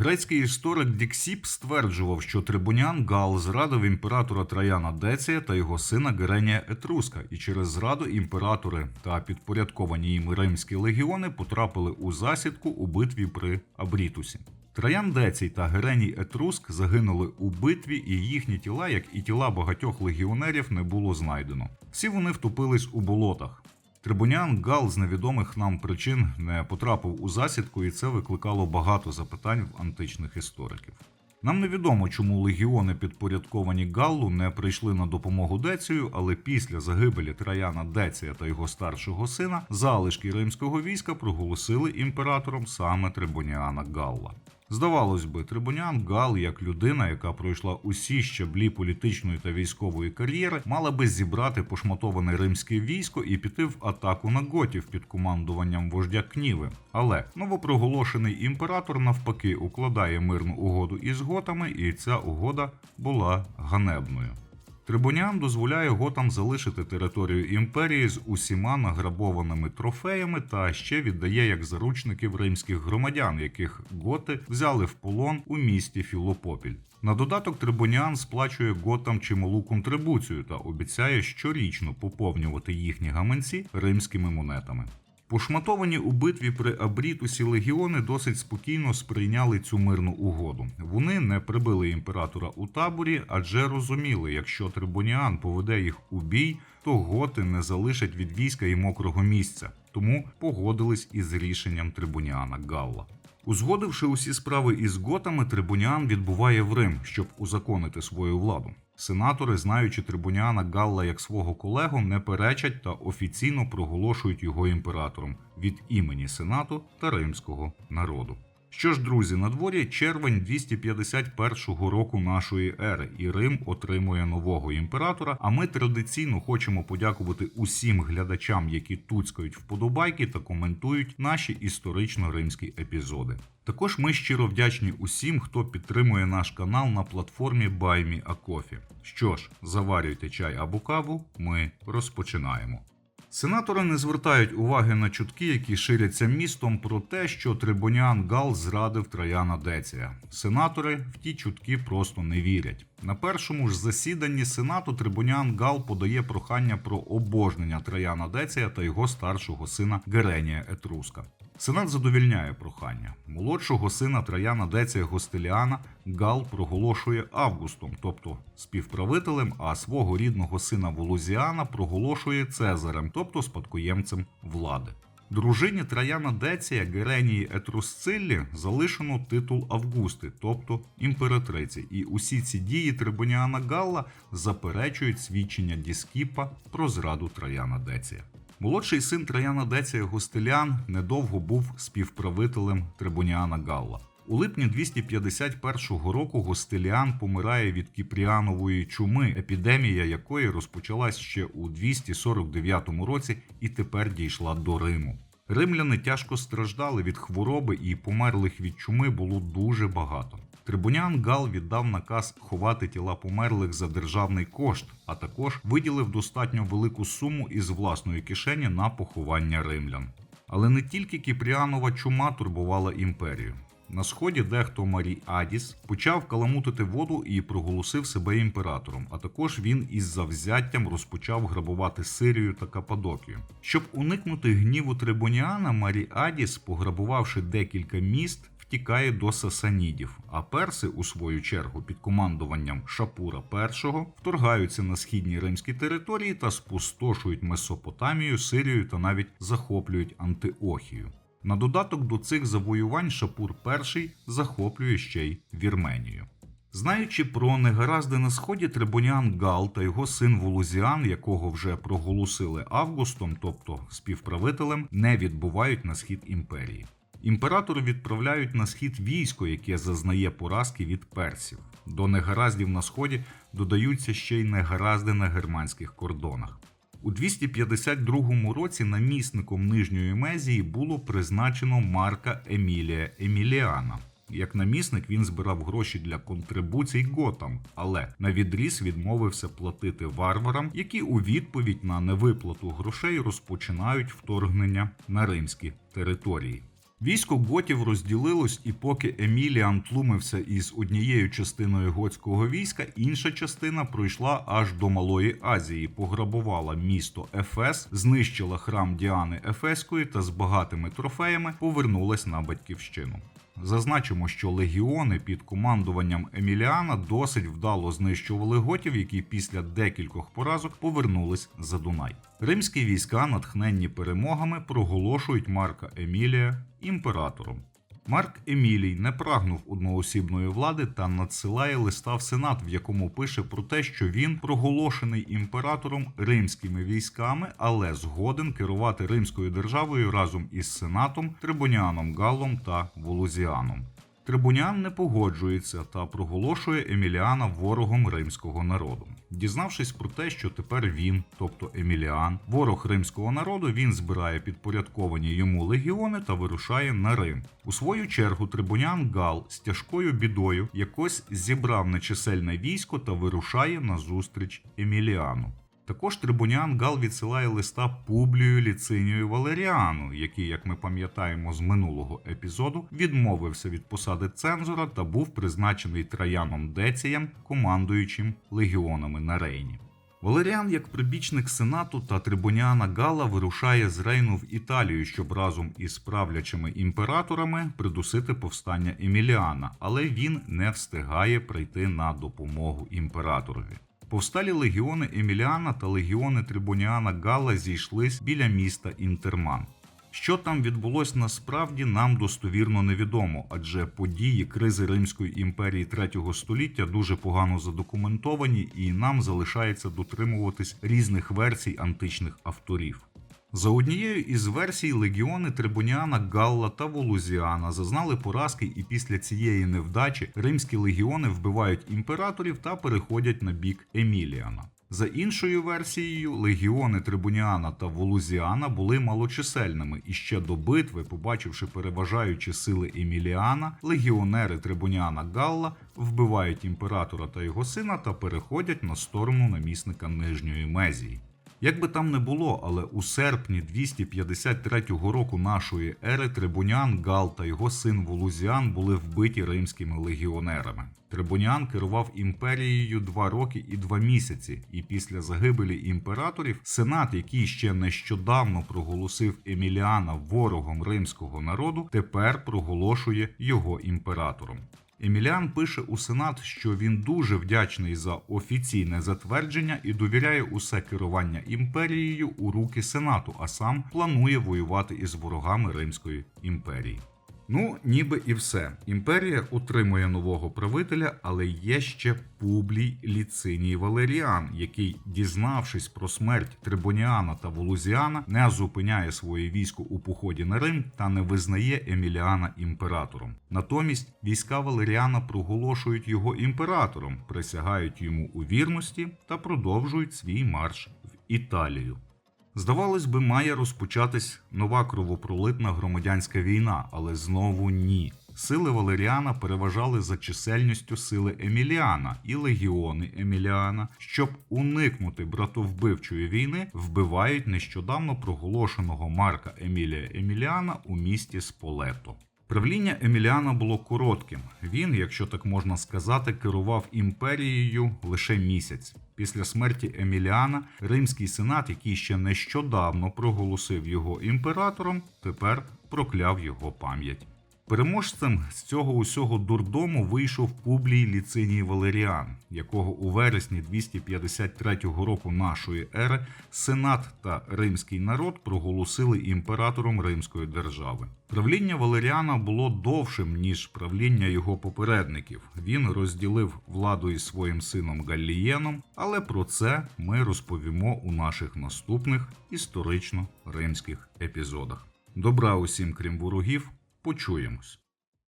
Грецький історик Діксіп стверджував, що трибунян Гал зрадив імператора Траяна Деція та його сина Геренія Етруска, і через зраду імператори та підпорядковані їм римські легіони потрапили у засідку у битві при Абрітусі. Траян Децій та Гереній Етруск загинули у битві, і їхні тіла, як і тіла багатьох легіонерів, не було знайдено. Всі вони втопились у болотах. Трибунян Гал з невідомих нам причин не потрапив у засідку, і це викликало багато запитань в античних істориків. Нам невідомо, чому легіони, підпорядковані Галлу, не прийшли на допомогу Децію, але після загибелі Траяна Деція та його старшого сина залишки римського війська проголосили імператором саме Трибуніана Галла. Здавалось би, Трибунян Гал, як людина, яка пройшла усі щаблі політичної та військової кар'єри, мала би зібрати пошматоване римське військо і піти в атаку на готів під командуванням вождя Кніви. Але новопроголошений імператор навпаки укладає мирну угоду із готами, і ця угода була ганебною. Трибунян дозволяє готам залишити територію імперії з усіма награбованими трофеями та ще віддає як заручників римських громадян, яких готи взяли в полон у місті Філопопіль. На додаток Трибуніан сплачує готам чималу контрибуцію та обіцяє щорічно поповнювати їхні гаманці римськими монетами. Пошматовані у битві при Абрітусі легіони досить спокійно сприйняли цю мирну угоду. Вони не прибили імператора у таборі, адже розуміли, якщо Трибуніан поведе їх у бій, то готи не залишать від війська і мокрого місця, тому погодились із рішенням Трибуніана Галла. Узгодивши усі справи із готами, Трибуніан відбуває в Рим, щоб узаконити свою владу. Сенатори, знаючи Трибуніана Галла як свого колегу, не перечать та офіційно проголошують його імператором від імені Сенату та римського народу. Що ж, друзі, на дворі червень 251 року нашої ери, і Рим отримує нового імператора. А ми традиційно хочемо подякувати усім глядачам, які туцькають вподобайки та коментують наші історично-римські епізоди. Також ми щиро вдячні усім, хто підтримує наш канал на платформі BuyMeACoffee. Що ж, заварюйте чай або каву, ми розпочинаємо. Сенатори не звертають уваги на чутки, які ширяться містом про те, що Трибуніан Гал зрадив Траяна Деція. Сенатори в ті чутки просто не вірять. На першому ж засіданні Сенату Трибуніан Гал подає прохання про обожнення Траяна Деція та його старшого сина Геренія Етруска. Сенат задовільняє прохання. Молодшого сина Траяна Деція Гостеліана Гал проголошує Августом, тобто співправителем, а свого рідного сина Волозіана проголошує Цезарем, тобто спадкоємцем влади. Дружині Траяна Деція Геренії Етрусциллі залишено титул Августи, тобто імператриці, і усі ці дії Трибуніана Галла заперечують свідчення Діскіпа про зраду Траяна Деція. Молодший син Траяна Деція Гостеліан недовго був співправителем Трибуніана Галла. У липні 251 року Гостеліан помирає від кіпріанової чуми, епідемія якої розпочалась ще у 249 році і тепер дійшла до Риму. Римляни тяжко страждали від хвороби і померлих від чуми було дуже багато. Трибунян Гал віддав наказ ховати тіла померлих за державний кошт, а також виділив достатньо велику суму із власної кишені на поховання римлян. Але не тільки Кіпріанова чума турбувала імперію. На сході дехто Марій Адіс почав каламутити воду і проголосив себе імператором. А також він із завзяттям розпочав грабувати Сирію та Кападокію. Щоб уникнути гніву Трибуніана, Марій Адіс, пограбувавши декілька міст, втікає до сасанідів, а перси, у свою чергу, під командуванням Шапура І вторгаються на східні римські території та спустошують Месопотамію, Сирію та навіть захоплюють Антиохію. На додаток до цих завоювань Шапур І захоплює ще й Вірменію. Знаючи про негаразди на сході, Трибуніан Гал та його син Волозіан, якого вже проголосили Августом, тобто співправителем, не відбувають на схід імперії. Імператору відправляють на схід військо, яке зазнає поразки від персів. До негараздів на сході додаються ще й негаразди на германських кордонах. У 252 році намісником Нижньої Мезії було призначено Марка Емілія Еміліана. Як намісник він збирав гроші для контрибуцій готам, але на відріз відмовився платити варварам, які у відповідь на невиплату грошей розпочинають вторгнення на римські території. Військо готів розділилось, і поки Еміліан тлумився із однією частиною готського війська, інша частина пройшла аж до Малої Азії, пограбувала місто Ефес, знищила храм Діани Ефеської та з багатими трофеями повернулась на батьківщину. Зазначимо, що легіони під командуванням Еміліана досить вдало знищували готів, які після декількох поразок повернулись за Дунай. Римські війська, натхненні перемогами, проголошують Марка Емілія імператором. Марк Емілій не прагнув одноосібної влади та надсилає листа в сенат, в якому пише про те, що він проголошений імператором римськими військами, але згоден керувати римською державою разом із сенатом, Трибуніаном Галлом та Волузіаном. Трибуніан не погоджується та проголошує Еміліана ворогом римського народу. Дізнавшись про те, що тепер він, тобто Еміліан, ворог римського народу, він збирає підпорядковані йому легіони та вирушає на Рим. У свою чергу трибунян Гал з тяжкою бідою якось зібрав нечисельне військо та вирушає на зустріч Еміліану. Також трибунян Гал відсилає листа Публію Ліцинію Валеріану, який, як ми пам'ятаємо з минулого епізоду, відмовився від посади цензора та був призначений Траяном Децієм, командуючим легіонами на Рейні. Валеріан, як прибічник сенату та трибуніана Гала, вирушає з Рейну в Італію, щоб разом із правлячими імператорами придусити повстання Еміліана, але він не встигає прийти на допомогу імператорові. Повсталі легіони Еміліана та легіони Трибуніана Гала зійшлись біля міста Інтерман. Що там відбулось насправді нам достовірно невідомо, адже події кризи Римської імперії третього століття дуже погано задокументовані, і нам залишається дотримуватись різних версій античних авторів. За однією із версій легіони Трибуніана, Галла та Волузіана зазнали поразки, і після цієї невдачі римські легіони вбивають імператорів та переходять на бік Еміліана. За іншою версією, легіони Трибуніана та Волузіана були малочисельними, і ще до битви, побачивши переважаючі сили Еміліана, легіонери Трибуніана Галла вбивають імператора та його сина та переходять на сторону намісника Нижньої Мезії. Як би там не було, але у серпні 253 року нашої ери Трибуніан Гал та його син Волузіан були вбиті римськими легіонерами. Трибуніан керував імперією два роки і два місяці, і після загибелі імператорів сенат, який ще нещодавно проголосив Еміліана ворогом римського народу, тепер проголошує його імператором. Еміліан пише у Сенат, що він дуже вдячний за офіційне затвердження і довіряє усе керування імперією у руки Сенату, а сам планує воювати із ворогами Римської імперії. Ну, ніби і все. Імперія утримує нового правителя, але є ще Публій Ліциній Валеріан, який, дізнавшись про смерть Трибуніана та Волузіана, не зупиняє своє військо у поході на Рим та не визнає Еміліана імператором. Натомість війська Валеріана проголошують його імператором, присягають йому у вірності та продовжують свій марш в Італію. Здавалось би, має розпочатись нова кровопролитна громадянська війна, але знову ні. Сили Валеріана переважали за чисельністю сили Еміліана і легіони Еміліана, щоб уникнути братовбивчої війни, вбивають нещодавно проголошеного Марка Емілія Еміліана у місті Сполето. Правління Еміліана було коротким. Він, якщо так можна сказати, керував імперією лише місяць. Після смерті Еміліана римський сенат, який ще нещодавно проголосив його імператором, тепер прокляв його пам'ять. Переможцем з цього усього дурдому вийшов Публій Ліциній Валеріан, якого у вересні 253 року нашої ери Сенат та римський народ проголосили імператором Римської держави. Правління Валеріана було довшим ніж правління його попередників. Він розділив владу із своїм сином Галлієном, але про це ми розповімо у наших наступних історично римських епізодах. Добра усім, крім ворогів. Почуємось.